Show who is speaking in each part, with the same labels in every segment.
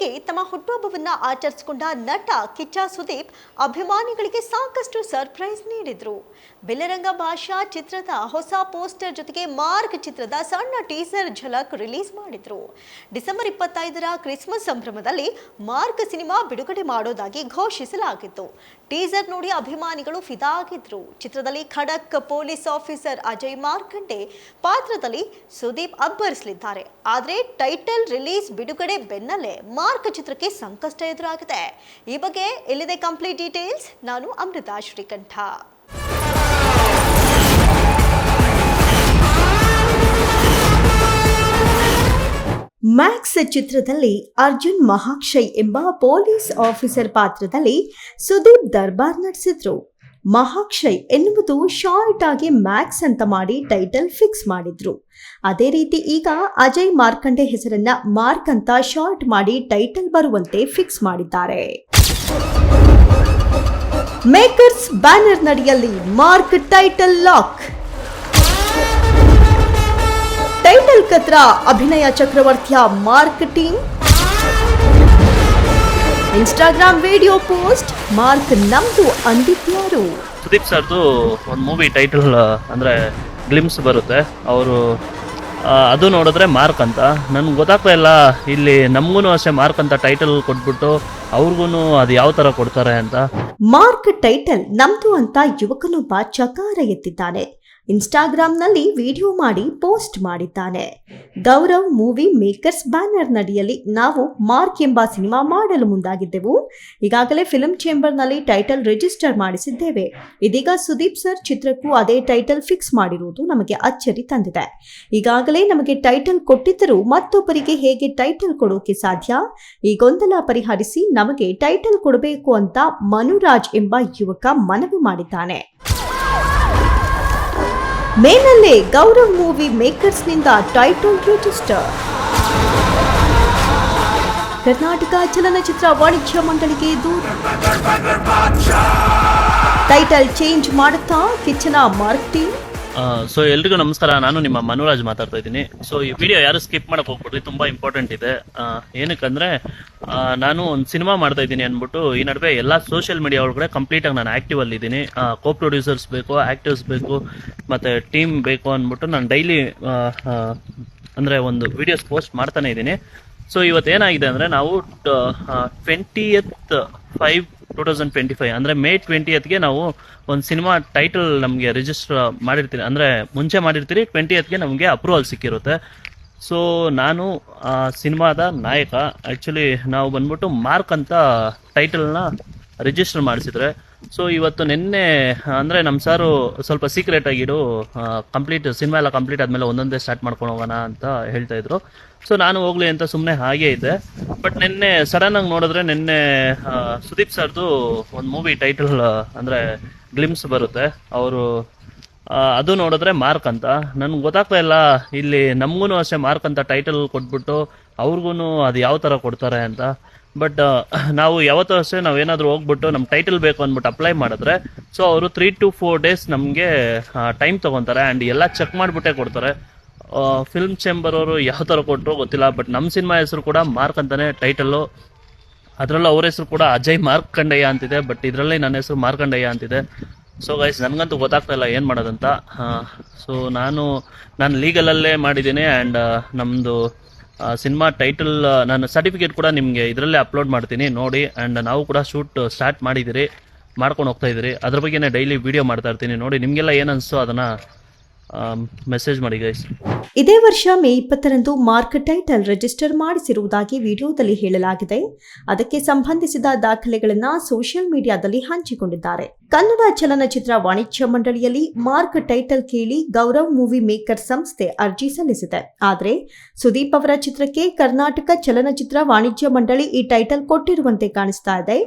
Speaker 1: ಇತ್ತೀಚೆಗೆ ತಮ್ಮ ಹುಟ್ಟುಹಬ್ಬವನ್ನ ಆಚರಿಸಿಕೊಂಡ ನಟ ಕಿಚ್ಚ ಸುದೀಪ್ ಅಭಿಮಾನಿಗಳಿಗೆ ಸಾಕಷ್ಟು ಸರ್ಪ್ರೈಸ್ ನೀಡಿದ್ರು. ಬೆಲ್ಲರಂಗ ಭಾಷಾ ಚಿತ್ರದ ಹೊಸ ಪೋಸ್ಟರ್ ಜೊತೆಗೆ ಮಾರ್ಕ್ ಚಿತ್ರದ ಸಣ್ಣ ಟೀಸರ್ ಝಲಕ್ ರಿಲೀಸ್ ಮಾಡಿದ್ರು. ಡಿಸೆಂಬರ್ ಇಪ್ಪತ್ತೈದರ ಕ್ರಿಸ್ಮಸ್ ಸಂಭ್ರಮದಲ್ಲಿ ಮಾರ್ಕ್ ಸಿನಿಮಾ ಬಿಡುಗಡೆ ಮಾಡೋದಾಗಿ ಘೋಷಿಸಲಾಗಿತ್ತು. ಟೀಸರ್ ನೋಡಿ ಅಭಿಮಾನಿಗಳು ಫಿದಾ ಆಗಿದ್ರು ಚಿತ್ರದಲ್ಲಿ ಖಡಕ್ ಪೊಲೀಸ್ ಆಫೀಸರ್ ಅಜಯ್ ಮಾರ್ಕಂಡೆ ಪಾತ್ರದಲ್ಲಿ ಸುದೀಪ್ ಅಬ್ಬರಿಸಲಿದ್ದಾರೆ ಆದರೆ ಟೈಟಲ್ ರಿಲೀಸ್ ಬಿಡುಗಡೆ ಬೆನ್ನಲ್ಲೇ ಮಾರ್ಕ್ ಚಿತ್ರಕ್ಕೆ ಸಂಕಷ್ಟ ಎದುರಾಗಿದೆ. ಈ ಬಗ್ಗೆ ಎಲ್ಲಿದೆ ಕಂಪ್ಲೀಟ್ ಡೀಟೇಲ್ಸ್ ನಾನು ಅಮೃತ ಶ್ರೀಕಂಠ. ಮ್ಯಾಕ್ಸ್ ಚಿತ್ರದಲ್ಲಿ ಅರ್ಜುನ್ ಮಹಾಕ್ಷಯ್ ಎಂಬ ಪೊಲೀಸ್ ಆಫೀಸರ್ ಪಾತ್ರದಲ್ಲಿ ಸುದೀಪ್ ದರ್ಬಾರ್ ನಡೆಸಿದ್ರು ಮಹಾಕ್ಷಯ್ ಎನ್ನುವುದು ಶಾರ್ಟ್ ಆಗಿ ಮ್ಯಾಕ್ಸ್ ಅಂತ ಮಾಡಿ ಟೈಟಲ್ ಫಿಕ್ಸ್ ಮಾಡಿದ್ರು. ಅದೇ ರೀತಿ ಈಗ ಅಜಯ್ ಮಾರ್ಕಂಡೆ ಹೆಸರನ್ನ ಮಾರ್ಕ್ ಅಂತ ಶಾರ್ಟ್ ಮಾಡಿ ಟೈಟಲ್ ಬರುವಂತೆ ಫಿಕ್ಸ್ ಮಾಡಿದ್ದಾರೆ. ಮೇಕರ್ಸ್ ಬ್ಯಾನರ್ ನಡಿಯಲ್ಲಿ ಮಾರ್ಕ್ ಟೈಟಲ್ ಲಾಕ್ ಟೈಟಲ್ ಕತ್ರ ಅಭಿನಯ ಚಕ್ರವರ್ತಿಯ Mark team. Instagram video post Mark ನಮ್ದು ಅಂದಿದ್ಯಾರು
Speaker 2: ಸುದೀಪ್ ಸರ್ದು ಒಂದು ಮೂವಿ ಟೈಟಲ್ ಅಂದರೆ ಗ್ಲಿಮ್ಸ್ ಬರುತ್ತೆ. ಅವರು ಅದು ನೋಡಿದ್ರೆ ಮಾರ್ಕ್ ಅಂತ. ನನಗೆ ಗೊತ್ತಾಗ್ತಾ ಇಲ್ಲ ಇಲ್ಲಿ ನಮಗೂ ಅಷ್ಟೇ ಮಾರ್ಕ್ ಅಂತ ಟೈಟಲ್ ಕೊಟ್ಬಿಟ್ಟು ಅವ್ರಿಗೂ ಅದು ಯಾವ ಥರ ಕೊಡ್ತಾರೆ ಅಂತ.
Speaker 1: ಮಾರ್ಕ್ ಟೈಟಲ್ ನಮ್ದು ಅಂತ ಯುವಕನೊಬ್ಬ ಚಕಾರ ಎತ್ತಿದ್ದಾನೆ. ಇನ್ಸ್ಟಾಗ್ರಾಂನಲ್ಲಿ ವಿಡಿಯೋ ಮಾಡಿ ಪೋಸ್ಟ್ ಮಾಡಿದ್ದಾನೆ. ಗೌರವ್ ಮೂವಿ ಮೇಕರ್ಸ್ ಬ್ಯಾನರ್ ನಡಿಯಲ್ಲಿ ನಾವು ಮಾರ್ಕ್ ಎಂಬ ಸಿನಿಮಾ ಮಾಡಲು ಮುಂದಾಗಿದ್ದೆವು. ಈಗಾಗಲೇ ಫಿಲ್ಮ್ ಚೇಂಬರ್ನಲ್ಲಿ ಟೈಟಲ್ ರಿಜಿಸ್ಟರ್ ಮಾಡಿಸಿದ್ದೇವೆ. ಇದೀಗ ಸುದೀಪ್ ಸರ್ ಚಿತ್ರಕ್ಕೂ ಅದೇ ಟೈಟಲ್ ಫಿಕ್ಸ್ ಮಾಡಿರುವುದು ನಮಗೆ ಅಚ್ಚರಿ ತಂದಿದೆ. ಈಗಾಗಲೇ ನಮಗೆ ಟೈಟಲ್ ಕೊಟ್ಟಿದ್ದರೂ ಮತ್ತೊಬ್ಬರಿಗೆ ಹೇಗೆ ಟೈಟಲ್ ಕೊಡೋಕೆ ಸಾಧ್ಯ? ಈ ಗೊಂದಲ ಪರಿಹರಿಸಿ ನಮಗೆ ಟೈಟಲ್ ಕೊಡಬೇಕು ಅಂತ ಮನುರಾಜ್ ಎಂಬ ಯುವಕ ಮನವಿ ಮಾಡಿದ್ದಾನೆ. ಮೇನಲ್ಲೇ ಗೌರವ್ ಮೂವಿ ಮೇಕರ್ಸ್ನಿಂದ ಟೈಟಲ್ ರಿಜಿಸ್ಟರ್. ಕರ್ನಾಟಕ ಚಲನಚಿತ್ರ ವಾಣಿಜ್ಯ ಮಂಡಳಿಗೆ ದೂರು. ಟೈಟಲ್ ಚೇಂಜ್ ಮಾಡುತ್ತಾ, ಕಿಚ್ಚನ ಮಾರ್ಕೆಟಿಂಗ್.
Speaker 2: ಸೊ ಎಲ್ರಿಗೂ ನಮಸ್ಕಾರ. ನಾನು ನಿಮ್ಮ ಮನುರಾಜ್ ಮಾತಾಡ್ತಾ ಇದ್ದೀನಿ. ಸೊ ಈ ವಿಡಿಯೋ ಯಾರು ಸ್ಕಿಪ್ ಮಾಡಕ್ ಹೋಗ್ಬಿಡ್ರಿ, ತುಂಬಾ ಇಂಪಾರ್ಟೆಂಟ್ ಇದೆ. ಏನಕ್ಕಂದ್ರೆ ನಾನು ಒಂದು ಸಿನಿಮಾ ಮಾಡ್ತಾ ಇದ್ದೀನಿ ಅಂದ್ಬಿಟ್ಟು, ಈ ನಡುವೆ ಎಲ್ಲ ಸೋಷಿಯಲ್ ಮೀಡಿಯಾ ಒಳಗಡೆ ಕಂಪ್ಲೀಟ್ ಆಗಿ ನಾನು ಆಕ್ಟಿವ್ ಅಲ್ಲಿ ಇದ್ದೀನಿ. ಕೋ ಪ್ರೊಡ್ಯೂಸರ್ಸ್ ಬೇಕು ಆಕ್ಟಿವ್ಸ್ ಬೇಕು, ಮತ್ತೆ ಟೀಮ್ ಬೇಕು ಅಂದ್ಬಿಟ್ಟು ನಾನು ಡೈಲಿ ಅಂದ್ರೆ ಒಂದು ವಿಡಿಯೋಸ್ ಪೋಸ್ಟ್ ಮಾಡ್ತಾನೆ ಇದ್ದೀನಿ. ಸೊ ಇವತ್ತು ಏನಾಗಿದೆ ಅಂದ್ರೆ, ನಾವು twentieth five two thousand twenty five ಅಂದರೆ ಮೇ ಟ್ವೆಂಟಿಯತ್ಗೆ ನಾವು ಒಂದು ಸಿನಿಮಾ ಟೈಟಲ್ ನಮಗೆ ರಿಜಿಸ್ಟರ್ ಮಾಡಿರ್ತೀರಿ, ಅಂದ್ರೆ ಮುಂಚೆ ಮಾಡಿರ್ತೀರಿ ಟ್ವೆಂಟಿಯತ್ಗೆ ನಮಗೆ ಅಪ್ರೂವಲ್ ಸಿಕ್ಕಿರುತ್ತೆ. ಸೊ ನಾನು, ಆ, ಸಿನಿಮಾದ ನಾಯಕ ಆ್ಯಕ್ಚುಲಿ ನಾವು ಬಂದ್ಬಿಟ್ಟು ಮಾರ್ಕ್ ಅಂತ ಟೈಟಲ್ನ ರಿಜಿಸ್ಟರ್ ಮಾಡಿಸಿದ್ರೆ ಸೊ ಇವತ್ತು ನಿನ್ನೆ, ಅಂದರೆ ನಮ್ಮ ಸಾರು ಸ್ವಲ್ಪ ಸೀಕ್ರೆಟ್ ಆಗಿಡು ಕಂಪ್ಲೀಟ್ ಸಿನಿಮಾ ಎಲ್ಲ ಕಂಪ್ಲೀಟ್ ಆದಮೇಲೆ ಒಂದೊಂದೇ ಸ್ಟಾರ್ಟ್ ಮಾಡ್ಕೊಂಡು ಹೋಗೋಣ ಅಂತ ಹೇಳ್ತಾ ಇದ್ರು. ಸೊ ನಾನು ಹೋಗ್ಲಿ ಅಂತ ಸುಮ್ಮನೆ ಹಾಗೆ ಇದ್ದೆ. ಬಟ್ ನಿನ್ನೆ ಸಡನ್ ಆಗಿ ನೋಡಿದ್ರೆ ನಿನ್ನೆ ಸುದೀಪ್ ಸರ್ದು ಒಂದು ಮೂವಿ ಟೈಟಲ್ ಅಂದರೆ ಗ್ಲಿಮ್ಸ್ ಬರುತ್ತೆ. ಅವರು ಅದು ನೋಡಿದ್ರೆ ಮಾರ್ಕ್ ಅಂತ. ನನ್ಗೆ ಗೊತ್ತಾಗ್ತಾ ಇಲ್ಲ. ಇಲ್ಲಿ ನಮಗೂ ಅಷ್ಟೇ ಮಾರ್ಕ್ ಅಂತ ಟೈಟಲ್ ಕೊಟ್ಬಿಟ್ಟು ಅವ್ರಿಗೂ ಅದು ಯಾವ ಥರ ಕೊಡ್ತಾರೆ ಅಂತ. ಬಟ್ ನಾವು ಯಾವತ್ತೂ ಅಷ್ಟೇ ನಾವು ಏನಾದರೂ ಹೋಗ್ಬಿಟ್ಟು ನಮ್ಮ ಟೈಟಲ್ ಬೇಕು ಅಂದ್ಬಿಟ್ಟು ಅಪ್ಲೈ ಮಾಡಿದ್ರೆ ಸೊ ಅವರು ತ್ರೀ ಟು ಫೋರ್ ಡೇಸ್ ನಮಗೆ ಟೈಮ್ ತೊಗೊತಾರೆ ಆ್ಯಂಡ್ ಎಲ್ಲ ಚೆಕ್ ಮಾಡಿಬಿಟ್ಟೇ ಕೊಡ್ತಾರೆ. ಫಿಲ್ಮ್ ಚೇಂಬರ್ ಅವರು ಯಾವ ಥರ ಕೊಟ್ಟರು ಗೊತ್ತಿಲ್ಲ ಬಟ್ ನಮ್ಮ ಸಿನಿಮಾ ಹೆಸರು ಕೂಡ ಮಾರ್ಕ್ ಅಂತಾನೆ ಟೈಟಲ್ಲು ಅದರಲ್ಲೂ ಅವ್ರ ಹೆಸರು ಕೂಡ ಅಜಯ್ ಮಾರ್ಕಂಡಯ್ಯ ಅಂತಿದೆ ಬಟ್ ಇದರಲ್ಲಿ ನನ್ನ ಹೆಸರು ಮಾರ್ಕಂಡಯ್ಯ ಅಂತಿದೆ. ಸೊ ಗೈಸ್ ನನಗಂತೂ ಗೊತ್ತಾಗ್ತಾ ಇಲ್ಲ ಏನು ಮಾಡೋದಂತ. ಸೊ ನಾನು ನಾನು ಲೀಗಲಲ್ಲೇ ಮಾಡಿದ್ದೀನಿ ಆ್ಯಂಡ್ ನಮ್ಮದು ಸಿನಿಮಾ ಟೈಟಲ್ ನಾನು ಸರ್ಟಿಫಿಕೇಟ್ ಕೂಡ ನಿಮಗೆ ಇದರಲ್ಲೇ ಅಪ್ಲೋಡ್ ಮಾಡ್ತೀನಿ, ನೋಡಿ. ಆ್ಯಂಡ್ ನಾವು ಕೂಡ ಶೂಟ್ ಸ್ಟಾರ್ಟ್ ಮಾಡಿದ್ದೀರಿ, ಮಾಡ್ಕೊಂಡು ಹೋಗ್ತಾ ಇದ್ದೀರಿ. ಅದ್ರ ಬಗ್ಗೆನೇ ಡೈಲಿ ವಿಡಿಯೋ ಮಾಡ್ತಾ ಇರ್ತೀನಿ, ನೋಡಿ. ನಿಮಗೆಲ್ಲ ಏನು ಅದನ್ನು ಮೆಸೇಜ್ ಮಾಡಿ ಗೈಸ್
Speaker 1: ಇದೇ ವರ್ಷ ಮೇ ಇಪ್ಪತ್ತರಂದು ಮಾರ್ಕ್ ಟೈಟಲ್ ರಿಜಿಸ್ಟರ್ ಮಾಡಿಸಿರುವುದಾಗಿ ವಿಡಿಯೋದಲ್ಲಿ ಹೇಳಲಾಗಿದೆ. ಅದಕ್ಕೆ ಸಂಬಂಧಿಸಿದ ದಾಖಲೆಗಳನ್ನು ಸೋಷಿಯಲ್ ಮೀಡಿಯಾದಲ್ಲಿ ಹಂಚಿಕೊಂಡಿದ್ದಾರೆ. ಕನ್ನಡ ಚಲನಚಿತ್ರ ವಾಣಿಜ್ಯ ಮಂಡಳಿಯಲ್ಲಿ ಮಾರ್ಕ್ ಟೈಟಲ್ ಕೇಳಿ ಗೌರವ್ ಮೂವಿ ಮೇಕರ್ ಸಂಸ್ಥೆ ಅರ್ಜಿ ಸಲ್ಲಿಸಿದೆ. ಆದರೆ ಸುದೀಪ್ ಅವರ ಚಿತ್ರಕ್ಕೆ ಕರ್ನಾಟಕ ಚಲನಚಿತ್ರ ವಾಣಿಜ್ಯ ಮಂಡಳಿ ಈ ಟೈಟಲ್ ಕೊಟ್ಟಿರುವಂತೆ ಕಾಣಿಸ್ತಾ ಇದೆ.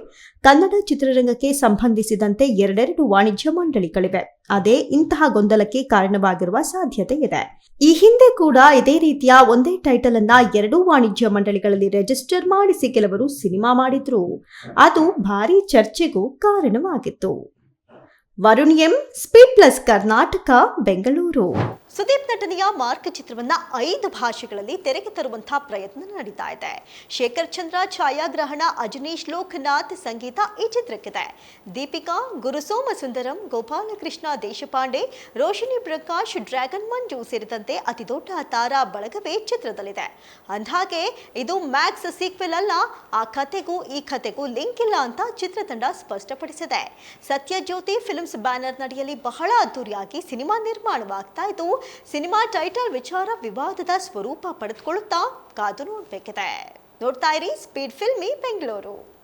Speaker 1: ಕನ್ನಡ ಚಿತ್ರರಂಗಕ್ಕೆ ಸಂಬಂಧಿಸಿದಂತೆ ಎರಡೆರಡು ವಾಣಿಜ್ಯ ಮಂಡಳಿಗಳಿವೆ. ಅದೇ ಇಂತಹ ಗೊಂದಲಕ್ಕೆ ಕಾರಣವಾಗಿರುವ ಸಾಧ್ಯತೆ ಇದೆ. ಈ ಹಿಂದೆ ಕೂಡ ಇದೇ ರೀತಿಯ ಒಂದೇ ಟೈಟಲ್ ಅನ್ನ ಎರಡೂ ವಾಣಿಜ್ಯ ಮಂಡಳಿಗಳಲ್ಲಿ ರಿಜಿಸ್ಟರ್ ಮಾಡಿಸಿ ಕೆಲವರು ಸಿನಿಮಾ ಮಾಡಿದ್ರು. ಅದು ಭಾರಿ ಚರ್ಚೆಗೂ ಕಾರಣವಾಗಿತ್ತು. Varun M speed plus Karnataka Bengaluru Sudeep ನಟನೆಯ ಮಾರ್ಕ್ ಚಿತ್ರವನ್ನ ಐದು ಭಾಷೆಗಳಲ್ಲಿ ತೆರೆಗೆ ತರುವಂತಹ ಪ್ರಯತ್ನ ನಡೀತಾ ಇದೆ. ಶೇಖರ್ ಚಂದ್ರ, ಛಾಯಾಗ್ರಹಣ, ಅಜನೀಶ್ ಲೋಕನಾಥ್ ಸಂಗೀತ ಈ ಚಿತ್ರಕ್ಕಿದೆ. ದೀಪಿಕಾ, ಗುರುಸೋಮ ಸುಂದರಂ, ಗೋಪಾಲಕೃಷ್ಣ ದೇಶಪಾಂಡೆ ರೋಶಿನಿ ಪ್ರಕಾಶ್, ಡ್ರ್ಯಾಗನ್ ಮಂಜು ಸೇರಿದಂತೆ ಅತಿದೊಡ್ಡ ತಾರಾ ಬಳಗವೇ ಚಿತ್ರದಲ್ಲಿದೆ. ಅಂದ್ಹಾಗೆ, ಇದು ಮ್ಯಾಕ್ಸ್ ಸೀಕ್ವೆಲ್ ಅಲ್ಲ, ಆ ಕಥೆಗೂ ಈ ಕಥೆಗೂ ಲಿಂಕ್ ಇಲ್ಲ ಅಂತ ಚಿತ್ರತಂಡ ಸ್ಪಷ್ಟಪಡಿಸಿದೆ. ಸತ್ಯಜ್ಯೋತಿ ಫಿಲ್ಮ್ಸ್ ಬ್ಯಾನರ್ ನಡಿಯಲ್ಲಿ ಬಹಳ ಅದ್ದೂರಿಯಾಗಿ ಸಿನಿಮಾ ನಿರ್ಮಾಣವಾಗ್ತಾ ಇದ್ದು ಸಿನಿಮಾ ಟೈಟಲ್ ವಿಚಾರ ವಿವಾದದ ಸ್ವರೂಪ ಪಡೆದುಕೊಳ್ಳುತ್ತಾ ಕಾದು ನೋಡಬೇಕಿದೆ. ನೋಡ್ತಾ ಇರಿ ಸ್ಪೀಡ್ ಫಿಲ್ಮಿ ಬೆಂಗಳೂರು.